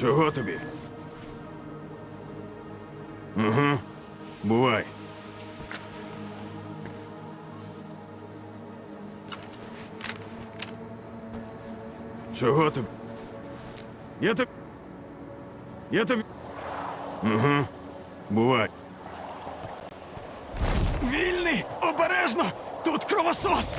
Чого тобі? Угу. Бувай. Чого тобі? Я тобі. Я тобі. Угу. Бувай. Вільний! Обережно! Тут кровосос!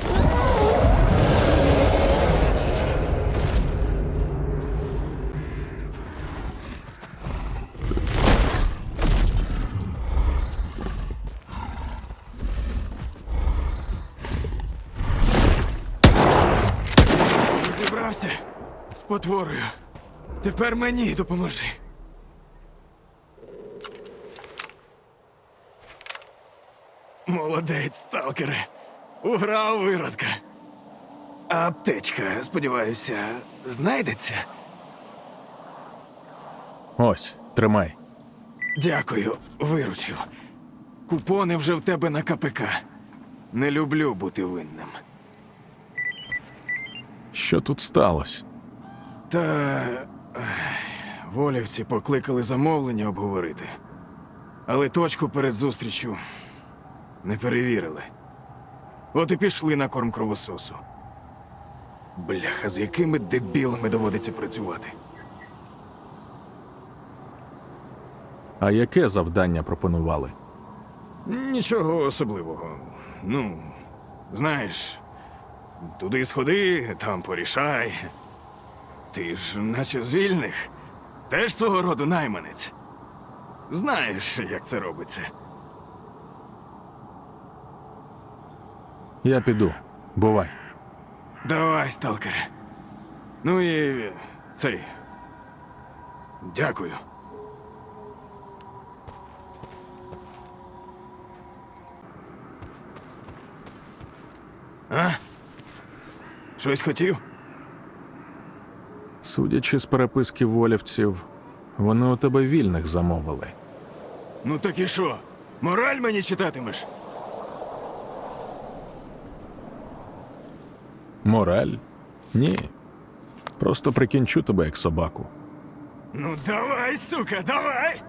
Зібрався з потворою. Тепер мені допоможи. Молодець, сталкере. Уграв виродка. А аптечка, сподіваюся, знайдеться. Ось, тримай. Дякую, виручив. Купони вже в тебе на КПК. Не люблю бути винним. Що тут сталося? Та волівці покликали замовлення обговорити. Але точку перед зустрічю не перевірили. От і пішли на корм кровососу. Бляха, з якими дебілами доводиться працювати. А яке завдання пропонували? Нічого особливого. Ну, знаєш, туди сходи, там порішай. Ти ж, наче з вільних, теж свого роду найманець. Знаєш, як це робиться. Я піду. Бувай. Давай, сталкере. Ну і цей. Дякую. А? Щось хотів? Судячи з переписки волівців, вони у тебе вільних замовили. Ну так і що? Мораль мені читатимеш? Мораль? Ні. Просто прикінчу тебе як собаку. Ну давай, сука, давай!